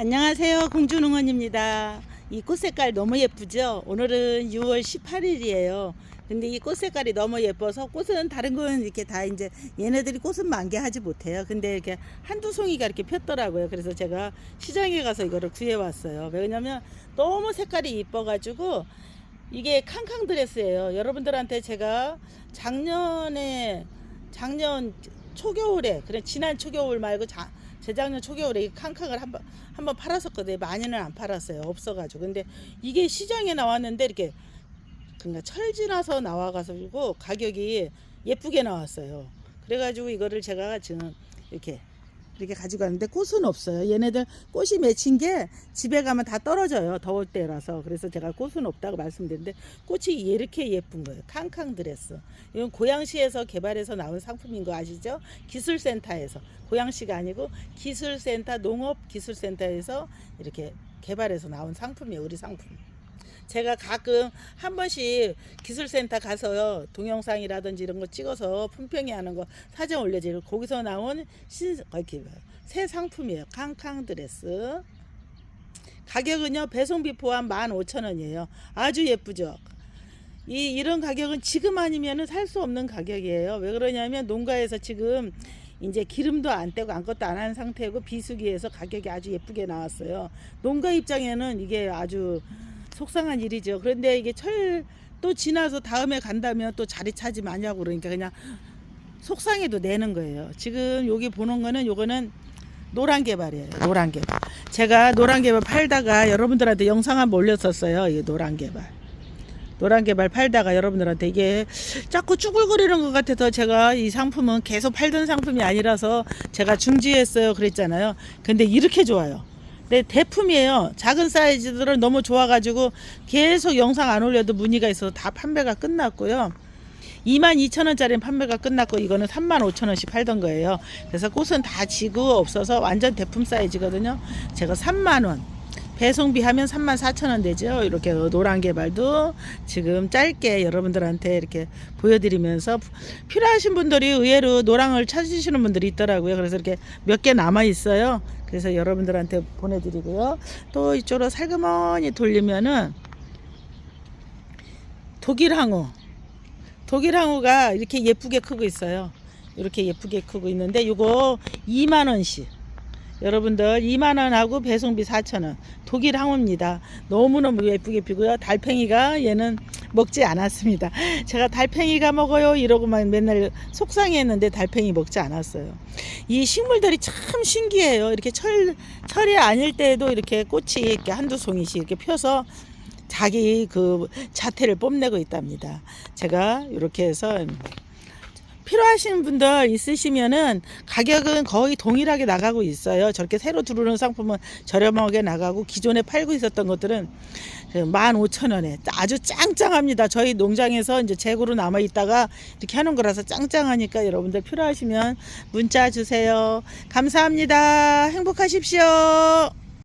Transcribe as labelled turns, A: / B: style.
A: 안녕하세요. 공주농원입니다. 이 꽃 색깔 너무 예쁘죠? 오늘은 6월 18일이에요. 근데 이 꽃 색깔이 너무 예뻐서 꽃은 다른 건 이렇게 다 이제 얘네들이 꽃은 만개하지 못해요. 근데 이렇게 한두 송이가 이렇게 폈더라고요. 그래서 제가 시장에 가서 이거를 구해왔어요. 왜냐면 너무 색깔이 이뻐가지고 이게 캉캉 드레스예요. 여러분들한테 제가 작년에 작년 초겨울에 그래 지난 초겨울 말고 자, 재작년 초겨울에 이 캉캉을 한번 한번 팔았었거든요. 많이는 안 팔았어요. 없어가지고 근데 이게 시장에 나왔는데 이렇게 그러니까 철지나서 나와가지고 가격이 예쁘게 나왔어요. 그래가지고 이거를 제가 지금 이렇게 이렇게 가지고 가는데 꽃은 없어요. 얘네들 꽃이 맺힌 게 집에 가면 다 떨어져요. 더울 때라서. 그래서 제가 꽃은 없다고 말씀드렸는데 꽃이 이렇게 예쁜 거예요. 캉캉 드레스. 이건 고양시에서 개발해서 나온 상품인 거 아시죠? 기술센터에서. 고양시가 아니고 기술센터, 농업기술센터에서 이렇게 개발해서 나온 상품이에요. 우리 상품. 제가 가끔 한 번씩 기술센터 가서요 동영상이라든지 이런 거 찍어서 품평회 하는 거 사진 올려드리고 거기서 나온 신 이렇게 새 상품이에요. 캉캉 드레스. 가격은요 배송비 포함 15,000원이에요. 아주 예쁘죠? 이 이런 가격은 지금 아니면은 살 수 없는 가격이에요. 왜 그러냐면 농가에서 지금 이제 기름도 안 떼고 아무것도 안 한 상태고 비수기에서 가격이 아주 예쁘게 나왔어요. 농가 입장에는 이게 아주 속상한 일이죠. 그런데 이게 철 또 지나서 다음에 간다면 또 자리 차지 마냐고 그러니까 그냥 속상해도 내는 거예요. 지금 여기 보는 거는 요거는 노란 개발이에요. 노란 개발. 제가 노란 개발 팔다가 여러분들한테 영상 한번 올렸었어요. 이 노란 개발. 노란 개발 팔다가 여러분들한테 이게 자꾸 쭈글거리는 것 같아서 제가 이 상품은 계속 팔던 상품이 아니라서 제가 중지했어요. 그랬잖아요. 근데 이렇게 좋아요. 네, 대품이에요. 작은 사이즈들은 너무 좋아가지고 계속 영상 안 올려도 문의가 있어서 다 판매가 끝났고요. 22,000원짜리는 판매가 끝났고 이거는 35,000원씩 팔던 거예요. 그래서 꽃은 다 지고 없어서 완전 대품 사이즈거든요. 제가 3만원. 배송비 하면 34,000원 되죠. 이렇게 노란 개발도 지금 짧게 여러분들한테 이렇게 보여드리면서 필요하신 분들이 의외로 노랑을 찾으시는 분들이 있더라고요. 그래서 이렇게 몇 개 남아 있어요. 그래서 여러분들한테 보내드리고요. 또 이쪽으로 살그머니 돌리면은 독일 항우. 독일 항우가 이렇게 예쁘게 크고 있어요. 이렇게 예쁘게 크고 있는데 이거 2만 원씩. 여러분들 2만 원하고 배송비 4천 원. 독일 항우입니다. 너무너무 예쁘게 피고요. 달팽이가 얘는 먹지 않았습니다. 제가 달팽이가 먹어요 이러고만 맨날 속상해했는데 달팽이 먹지 않았어요. 이 식물들이 참 신기해요. 이렇게 철 철이 아닐 때에도 이렇게 꽃이 이렇게 한두 송이씩 이렇게 펴서 자기 그 자태를 뽐내고 있답니다. 제가 이렇게 해서 필요하신 분들 있으시면은 가격은 거의 동일하게 나가고 있어요. 저렇게 새로 들어오는 상품은 저렴하게 나가고 기존에 팔고 있었던 것들은 15,000원에 아주 짱짱합니다. 저희 농장에서 이제 재고로 남아 있다가 이렇게 하는 거라서 짱짱하니까 여러분들 필요하시면 문자 주세요. 감사합니다. 행복하십시오.